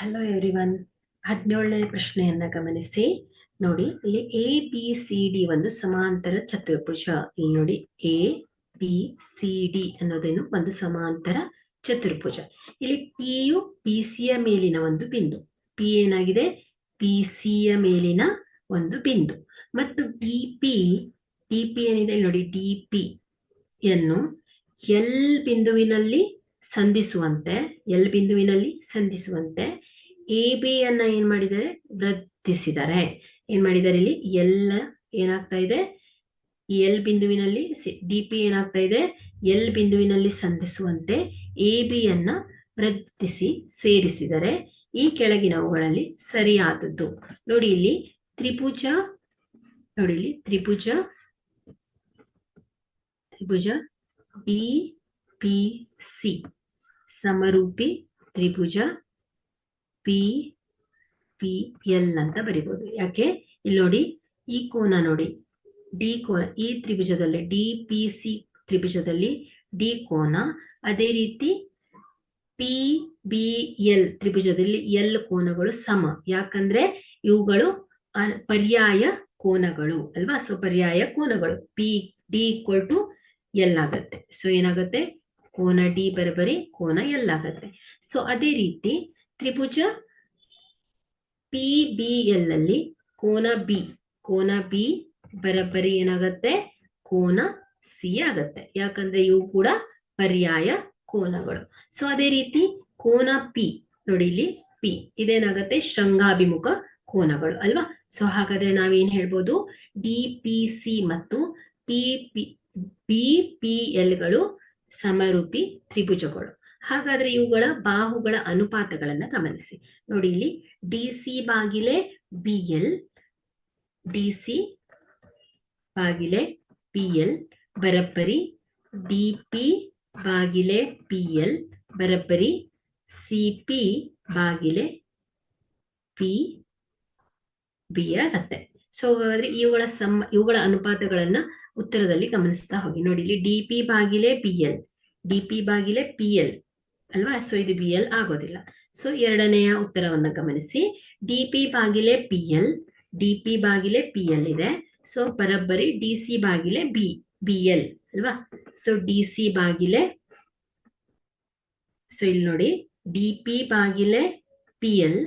Hello everyone ಹದಿನೇಳನೇ ಪ್ರಶ್ನೆಯನ್ನ ಗಮನಿಸಿ. ನೋಡಿ, ಇಲ್ಲಿ ಎ ಬಿ ಸಿ ಡಿ ಒಂದು ಸಮಾಂತರ ಚತುರ್ಭುಜ. ಇಲ್ಲಿ ನೋಡಿ ಎ ಬಿ ಸಿ ಡಿ ಅನ್ನೋದೇನು ಒಂದು ಸಮಾಂತರ ಚತುರ್ಭುಜ. ಇಲ್ಲಿ ಪಿ ಯು ಪಿ ಸಿ ಯ ಮೇಲಿನ ಒಂದು ಬಿಂದು. ಪಿ ಏನಾಗಿದೆ? ಪಿ ಸಿ ಯ ಮೇಲಿನ ಒಂದು ಬಿಂದು. ಮತ್ತು ಡಿ ಪಿ ಡಿ ಪಿ ಏನಿದೆ? ನೋಡಿ ಡಿ ಪಿ ಯನ್ನು ಎಲ್ ಬಿಂದುವಿನಲ್ಲಿ ಸಂಧಿಸುವಂತೆ ಎಲ್ ಬಿಂದುವಿನಲ್ಲಿ ಸಂಧಿಸುವಂತೆ ಎ ಬಿ ಅನ್ನ ಏನ್ ಮಾಡಿದ್ದಾರೆ? ವೃದ್ಧಿಸಿದ್ದಾರೆ. ಏನ್ ಮಾಡಿದ್ದಾರೆ ಇಲ್ಲಿ? ಎಲ್ಲ ಏನಾಗ್ತಾ ಇದೆ? ಎಲ್ ಬಿಂದುವಿನಲ್ಲಿ ಡಿ ಪಿ ಏನಾಗ್ತಾ ಇದೆ? ಎಲ್ ಬಿಂದುವಿನಲ್ಲಿ ಸಂಧಿಸುವಂತೆ ಎ ಬಿ ಅನ್ನ ವೃದ್ಧಿಸಿ, ಸೇರಿಸಿದರೆ ಈ ಕೆಳಗಿನವುಗಳಲ್ಲಿ ಸರಿಯಾದದ್ದು. ನೋಡಿ ಇಲ್ಲಿ ತ್ರಿಭುಜ, ನೋಡಿ ಇಲ್ಲಿ ತ್ರಿಭುಜ ತ್ರಿಭುಜ ಡಿ ಪಿ ಸಿ ಸಮರೂಪಿ, ತ್ರಿಭುಜ ಪಿ ಪಿ ಎಲ್ ಅಂತ ಬರಿಬೋದು. ಯಾಕೆ? ಇಲ್ಲಿ ನೋಡಿ, ಈ ಕೋನ ನೋಡಿ. ಡಿ ಕೋನ ಈ ತ್ರಿಭುಜದಲ್ಲಿ ಡಿ ಪಿ ಸಿ ತ್ರಿಭುಜದಲ್ಲಿ ಡಿ ಕೋನ. ಅದೇ ರೀತಿ ಪಿ ಬಿ ಎಲ್ ತ್ರಿಭುಜದಲ್ಲಿ ಎಲ್ ಕೋನಗಳು ಸಮ. ಯಾಕಂದ್ರೆ, ಇವುಗಳು ಪರ್ಯಾಯ ಕೋನಗಳು, ಅಲ್ವಾ? ಸೊ ಪರ್ಯಾಯ ಕೋನಗಳು. P D equal to L ಆಗತ್ತೆ. ಸೊ ಏನಾಗುತ್ತೆ? ಕೋನ ಡಿ ಬರಬರಿ, ಕೋನ ಎಲ್ ಆಗತ್ತೆ. ಸೊ ಅದೇ ರೀತಿ ತ್ರಿಭುಜ ಪಿ, ಬಿ, ಎಲ್ ಅಲ್ಲಿ ಕೋನ ಬಿ ಕೋನ ಬಿ ಬರಬರಿ ಏನಾಗತ್ತೆ? ಕೋನ ಸಿ ಆಗತ್ತೆ. ಯಾಕಂದ್ರೆ ಇವು ಕೂಡ ಪರ್ಯಾಯ ಕೋನಗಳು. ಸೊ ಅದೇ ರೀತಿ ಕೋನ ಪಿ, ನೋಡಿ ಇಲ್ಲಿ ಪಿ, ಇದೇನಾಗತ್ತೆ? ಶೃಂಗಾಭಿಮುಖ ಕೋನಗಳು, ಅಲ್ವಾ? ಸೊ ಹಾಗಾದ್ರೆ ನಾವೇನ್ ಹೇಳ್ಬೋದು? ಡಿ, ಪಿ, ಸಿ ಮತ್ತು ಪಿ ಪಿ, ಬಿ, ಪಿ ಎಲ್ಗಳು ಸಮರೂಪಿ ತ್ರಿಭುಜಗಳು. ಹಾಗಾದ್ರೆ ಇವುಗಳ ಬಾಹುಗಳ ಅನುಪಾತಗಳನ್ನ ಗಮನಿಸಿ. ನೋಡಿ ಇಲ್ಲಿ ಡಿ ಸಿ ಬಾಗಿಲೆ ಬಿ ಎಲ್ ಡಿ ಸಿ ಬಾಗಿಲೆ ಪಿ ಎಲ್ ಬರಬ್ಬರಿ ಡಿ ಪಿ ಬಾಗಿಲೆ ಪಿ ಎಲ್ ಬರಬ್ಬರಿ ಸಿ ಪಿ ಬಾಗಿಲೆ ಪಿ ಬಿ ಆಗತ್ತೆ ಸೊ ಹಾಗಾದ್ರೆ ಇವುಗಳ ಸಮ, ಇವುಗಳ ಅನುಪಾತಗಳನ್ನ ಉತ್ತರದಲ್ಲಿ ಗಮನಿಸ್ತಾ ಹೋಗಿ. ನೋಡಿ, ಇಲ್ಲಿ ಡಿ ಪಿ ಬಾಗಿಲೆ ಪಿ ಎಲ್ ಡಿ ಪಿ ಬಾಗಿಲೆ ಪಿ ಎಲ್ ಅಲ್ವಾ? ಸೊ ಇದು ಬಿ ಎಲ್ ಆಗೋದಿಲ್ಲ. ಸೊ ಎರಡನೆಯ ಉತ್ತರವನ್ನ ಗಮನಿಸಿ. ಡಿ ಪಿ ಬಾಗಿಲೆ ಪಿ ಎಲ್ ಡಿ ಪಿ ಬಾಗಿಲೆ ಪಿ ಎಲ್ ಇದೆ. ಸೊ ಬರಬ್ಬರಿ ಡಿ ಸಿ ಬಾಗಿಲೆ ಬಿ ಬಿ ಎಲ್ ಅಲ್ವಾ? ಸೊ ಡಿ ಸಿ ಬಾಗಿಲೆ ಸೊ ಇಲ್ಲಿ ನೋಡಿ ಡಿ ಪಿ ಬಾಗಿಲೆ ಪಿ ಎಲ್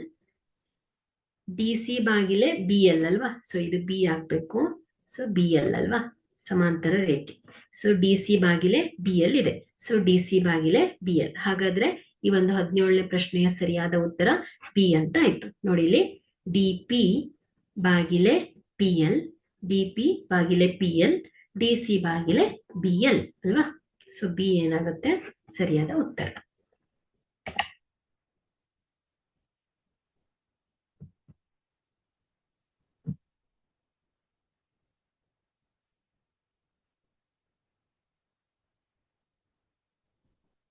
ಸಿ ಬಾಗಿಲೆ ಬಿ ಎಲ್ ಅಲ್ವಾ? ಸೊ ಇದು ಬಿ ಆಗ್ಬೇಕು. ಸೊ ಬಿ ಎಲ್ ಅಲ್ವಾ? ಸಮಾಂತರ ರೇಖೆ. ಸೊ ಡಿ ಸಿ ಬಾಗಿಲೆ ಬಿ ಎಲ್ ಇದೆ. ಸೊ ಡಿ ಸಿ ಬಾಗಿಲೆ ಬಿ ಎಲ್ ಹಾಗಾದ್ರೆ ಈ ಒಂದು ಹದಿನೇಳನೇ ಪ್ರಶ್ನೆಯ ಸರಿಯಾದ ಉತ್ತರ ಬಿ ಅಂತ ಆಯ್ತು. ನೋಡಿ ಇಲ್ಲಿ ಡಿ ಪಿ ಬಾಗಿಲೆ ಪಿ ಎಲ್ ಡಿ ಪಿ ಬಾಗಿಲೆ ಪಿ ಎಲ್ ಡಿ ಸಿ ಬಾಗಿಲೆ ಬಿ ಎಲ್ ಅಲ್ವಾ? ಸೊ ಬಿ ಏನಾಗುತ್ತೆ? ಸರಿಯಾದ ಉತ್ತರ.